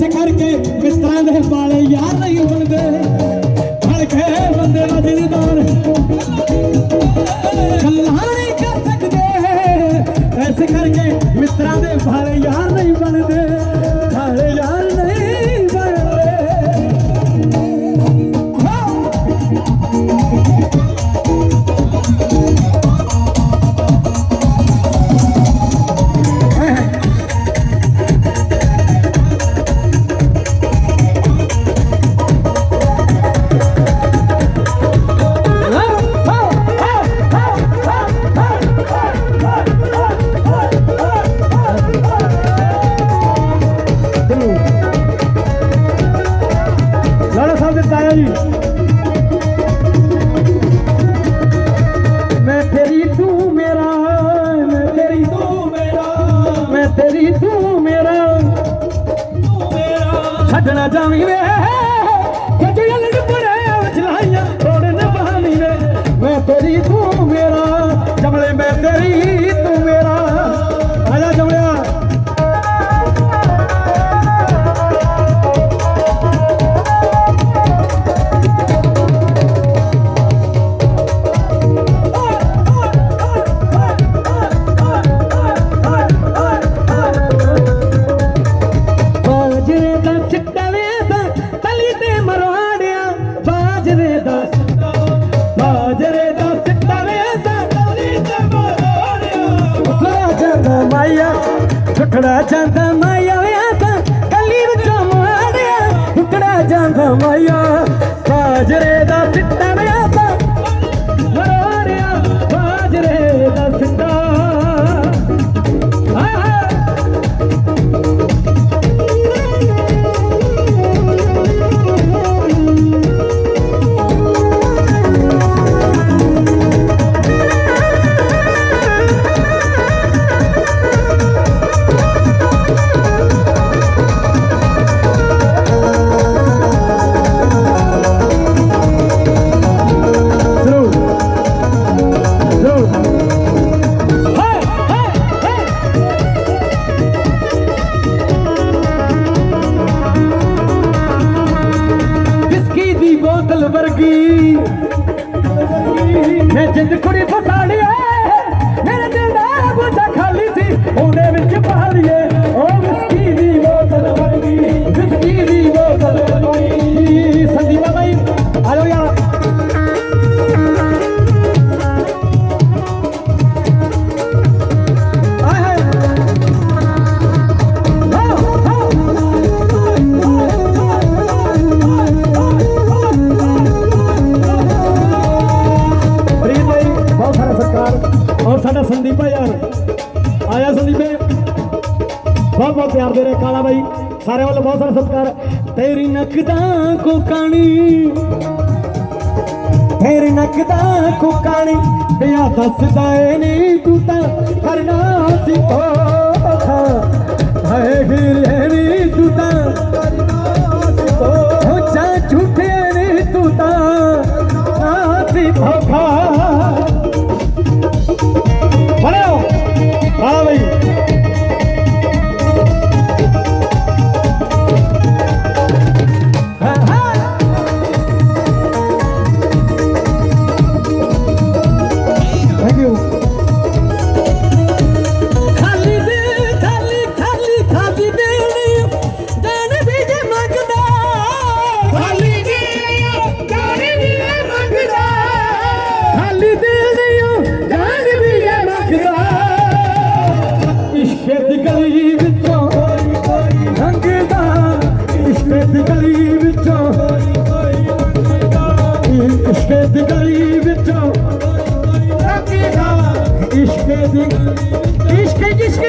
ਇਸ ਕਰਕੇ ਮਿੱਤਰਾਂ ਦੇ ਪਾਲੇ ਯਾਰ ਨਹੀਂ ਬਣਦੇ। ਖੜ ਕੇ ਬੰਦੇ ਵੱਜਦੇ ਛੱਡਣਾ ਜਾਵੀਂ ਵੇ। ਖੱਜੀਆਂ ਲੜਪੜਿਆ ਚਲਾਈਆਂ ਥੋੜੇ ਨਾ ਪਾਣੀ ਵੇ। ਮੈਂ ਤੇਰੀ ਤੂੰ ਮੇਰਾ ਜਮਲੇ ਮੈਂ ਤੇਰੀ ਉਖੜਾ ਜਾਂਦਾ ਮਾਇਆ ਆ ਤਾਂ ਕੱਲੀ ਵਿੱਚੋਂ ਮਾੜਿਆ ਉਖੜਾ ਜਾਂਦਾ ਮਾਇਆ। ਬਾਜਰੇ ਦਾ ਸਿੱਟਣ ਵਰਗੀ। ਮੈਂ ਜਿੰਦ ਕੁੜੀ ਫਸਾ ਲਿਆ ਸੰਦੀਪੇ ਬਹੁਤ ਬਹੁਤ ਪਿਆਰ ਦੇ ਰਹੇ ਕਾਲਾ ਬਾਈ। ਸਾਰੇ ਵੱਲ ਬਹੁਤ ਸਾਰਾ ਸਤਿਕਾਰ। ਤੇਰੀ ਨਖਦਾ ਕੋ ਕਾਣੀ ਤੇਰੀ ਨਖਦਾ ਕੋ ਕਾਣੀ ਪਿਆ ਦੱਸਦਾ ਏ ਨਹੀਂ ਤੂੰ ਤਾਂ ਕਰਨਾ ਸੀ ਤੋਖਾ ਹੈ ਹੀ ਲੈਣੀ ਤੂੰ ਤਾਂ किसके किसके